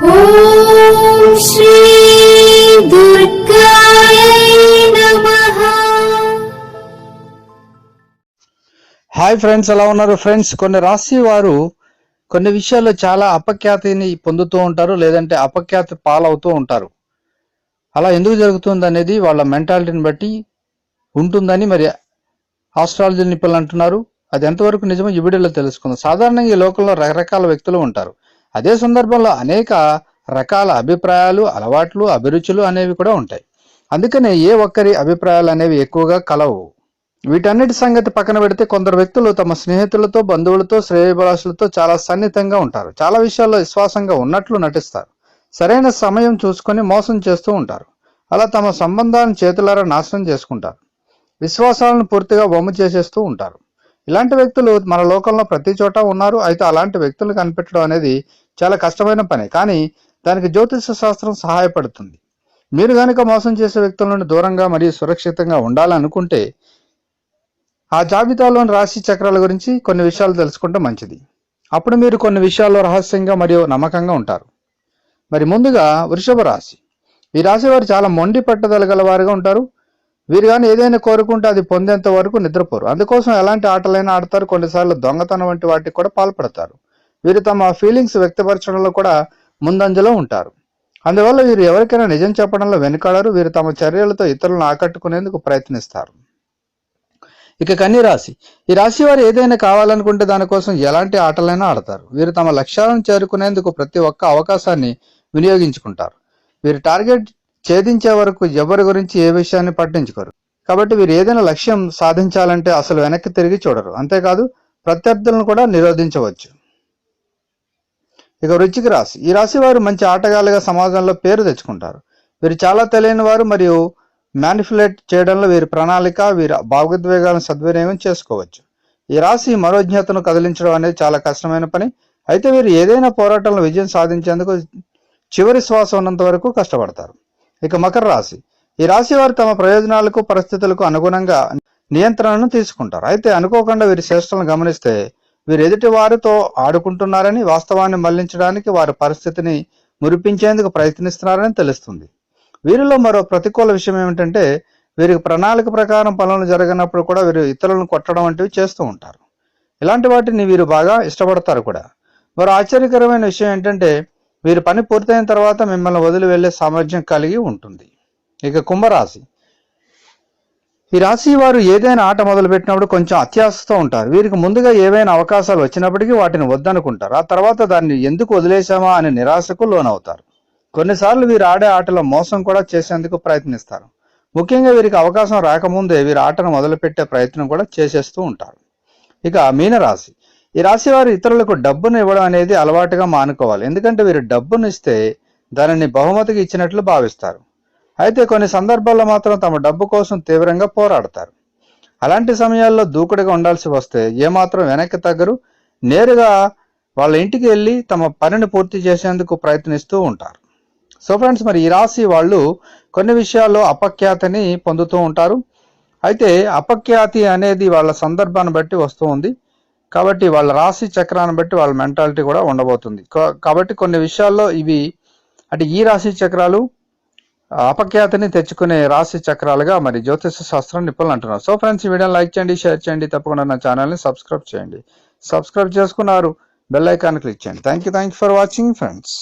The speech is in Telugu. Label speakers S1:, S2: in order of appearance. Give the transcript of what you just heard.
S1: హాయ్ ఫ్రెండ్స్ ఎలా ఉన్నారు ఫ్రెండ్స్ కొన్ని రాశి వారు కొన్ని విషయాల్లో చాలా అపఖ్యాతిని పొందుతూ ఉంటారు లేదంటే అపఖ్యాతి పాలవుతూ ఉంటారు. అలా ఎందుకు జరుగుతుంది అనేది వాళ్ళ మెంటాలిటీని బట్టి ఉంటుందని మరి ఆస్ట్రాలజీ నిపుణులు అంటున్నారు. అది ఎంతవరకు నిజమో ఈ వీడియోలో తెలుసుకుందాం. సాధారణంగా ఈ లోకంలో రకరకాల వ్యక్తులు ఉంటారు. అదే సందర్భంలో అనేక రకాల అభిప్రాయాలు అలవాట్లు అభిరుచులు అనేవి కూడా ఉంటాయి. అందుకనే ఏ ఒక్కరి అభిప్రాయాలు అనేవి ఎక్కువగా కలవు. వీటన్నిటి సంగతి పక్కన పెడితే కొందరు వ్యక్తులు తమ స్నేహితులతో బంధువులతో శ్రేయభిలాషులతో చాలా సన్నిహితంగా ఉంటారు. చాలా విషయాల్లో విశ్వాసంగా ఉన్నట్లు నటిస్తారు. సరైన సమయం చూసుకొని మోసం చేస్తూ ఉంటారు. అలా తమ సంబంధాలను చేతులారా నాశనం చేసుకుంటారు. విశ్వాసాలను పూర్తిగా బొమ్మ చేసేస్తూ ఉంటారు. ఇలాంటి వ్యక్తులు మన లోకంలో ప్రతి చోట ఉన్నారు. అయితే అలాంటి వ్యక్తులు కనిపెట్టడం అనేది చాలా కష్టమైన పని. కానీ దానికి జ్యోతిష శాస్త్రం సహాయపడుతుంది. మీరు కనుక మోసం చేసే వ్యక్తుల నుండి దూరంగా మరియు సురక్షితంగా ఉండాలనుకుంటే ఆ జాబితాలోని రాశి చక్రాల గురించి కొన్ని విషయాలు తెలుసుకుంటే మంచిది. అప్పుడు మీరు కొన్ని విషయాల్లో రహస్యంగా మరియు నమ్మకంగా ఉంటారు. మరి ముందుగా వృషభ రాశి. ఈ రాశి వారు చాలా మొండి పట్టుదల గల వారుగా ఉంటారు. వీరు కానీ ఏదైనా కోరుకుంటే అది పొందేంత వరకు నిద్రపోరు. అందుకోసం ఎలాంటి ఆటలైనా ఆడతారు. కొన్నిసార్లు దొంగతనం వంటి వాటికి కూడా పాల్పడతారు. వీరు తమ ఫీలింగ్స్ వ్యక్తపరచడంలో కూడా ముందంజలో ఉంటారు. అందువల్ల వీరు ఎవరికైనా నిజం చెప్పడంలో వెనుకాడరు. వీరు తమ చర్యలతో ఇతరులను ఆకట్టుకునేందుకు ప్రయత్నిస్తారు. ఇక కన్య రాశి ఈ రాశి వారు ఏదైనా కావాలనుకుంటే దానికోసం ఎలాంటి ఆటలైనా ఆడతారు. వీరు తమ లక్ష్యాలను చేరుకునేందుకు ప్రతి ఒక్క అవకాశాన్ని వినియోగించుకుంటారు. వీరు టార్గెట్ ఛేదించే వరకు ఎవరి గురించి ఏ విషయాన్ని పట్టించుకోరు. కాబట్టి వీరు ఏదైనా లక్ష్యం సాధించాలంటే అసలు వెనక్కి తిరిగి చూడరు. అంతేకాదు ప్రత్యర్థులను కూడా నిరోధించవచ్చు. ఇక వృచ్చిక రాశి. ఈ రాశి వారు మంచి ఆటగాళ్ళుగా సమాజంలో పేరు తెచ్చుకుంటారు. వీరు చాలా తెలియని వారు మరియు మ్యానిఫులేట్ చేయడంలో వీరి ప్రణాళిక వీరి భావోద్వేగాలను సద్వినియోగం చేసుకోవచ్చు. ఈ రాశి మనోజ్ఞతను కదిలించడం అనేది చాలా కష్టమైన పని. అయితే వీరు ఏదైనా పోరాటంలో విజయం సాధించేందుకు చివరి శ్వాస ఉన్నంత వరకు కష్టపడతారు. ఇక మకర రాశి. ఈ రాశి వారు తమ ప్రయోజనాలకు పరిస్థితులకు అనుగుణంగా నియంత్రణను తీసుకుంటారు. అయితే అనుకోకుండా వీరి చేష్టలను గమనిస్తే వీరు ఎదుటి వారితో ఆడుకుంటున్నారని వాస్తవాన్ని మళ్ళించడానికి వారి పరిస్థితిని మురిపించేందుకు ప్రయత్నిస్తున్నారని తెలుస్తుంది. వీరిలో మరో ప్రతికూల విషయం ఏమిటంటే వీరికి ప్రణాళిక ప్రకారం పనులు జరగనప్పుడు కూడా వీరు ఇతరులను కొట్టడం వంటివి చేస్తూ ఉంటారు. ఇలాంటి వాటిని వీరు బాగా ఇష్టపడతారు కూడా. మరో ఆశ్చర్యకరమైన విషయం ఏంటంటే వీరి పని పూర్తయిన తర్వాత మిమ్మల్ని వదిలి వెళ్ళే సామర్థ్యం కలిగి ఉంటుంది. ఇక కుంభరాశి. ఈ రాశి వారు ఏదైనా ఆట మొదలుపెట్టినప్పుడు కొంచెం అత్యాశతో ఉంటారు. వీరికి ముందుగా ఏవైనా అవకాశాలు వచ్చినప్పటికీ వాటిని వద్దనుకుంటారు. ఆ తర్వాత దాన్ని ఎందుకు వదిలేశామా అనే నిరాశకు లోనవుతారు. కొన్నిసార్లు వీరు ఆడే ఆటలో మోసం కూడా చేసేందుకు ప్రయత్నిస్తారు. ముఖ్యంగా వీరికి అవకాశం రాకముందే వీరు ఆటను మొదలుపెట్టే ప్రయత్నం కూడా చేసేస్తూ ఉంటారు. ఇక మీనరాశి. ఈ రాశి వారు ఇతరులకు డబ్బును ఇవ్వడం అనేది అలవాటుగా మానుకోవాలి. ఎందుకంటే వీరు డబ్బును ఇస్తే దానిని బహుమతికి ఇచ్చినట్లు భావిస్తారు. అయితే కొన్ని సందర్భాల్లో మాత్రం తమ డబ్బు కోసం తీవ్రంగా పోరాడతారు. అలాంటి సమయాల్లో దూకుడుగా ఉండాల్సి వస్తే ఏమాత్రం వెనక్కి తగ్గరు. నేరుగా వాళ్ళ ఇంటికి వెళ్ళి తమ పనిని పూర్తి చేసేందుకు ప్రయత్నిస్తూ ఉంటారు. సో ఫ్రెండ్స్ మరి ఈ రాశి వాళ్ళు కొన్ని విషయాల్లో అపఖ్యాతిని పొందుతూ ఉంటారు. అయితే అపఖ్యాతి అనేది వాళ్ళ సందర్భాన్ని బట్టి వస్తూ ఉంది. కాబట్టి వాళ్ళ రాశి చక్రాన్ని బట్టి వాళ్ళ మెంటాలిటీ కూడా ఉండబోతుంది. కాబట్టి కొన్ని విషయాల్లో ఇవి అంటే ఈ రాశి చక్రాలు అపఖ్యాతిని తెచ్చుకునే రాశి చక్రాలుగా మరి జ్యోతిష శాస్త్రం నిపుణులు అంటున్నారు. సో ఫ్రెండ్స్ ఈ వీడియోని లైక్ చేయండి షేర్ చేయండి తప్పకుండా నా ఛానల్ని సబ్స్క్రైబ్ చేయండి. సబ్స్క్రైబ్ చేసుకున్నారు బెల్ ఐకాన్ క్లిక్ చేయండి. Thank you thank you for watching friends.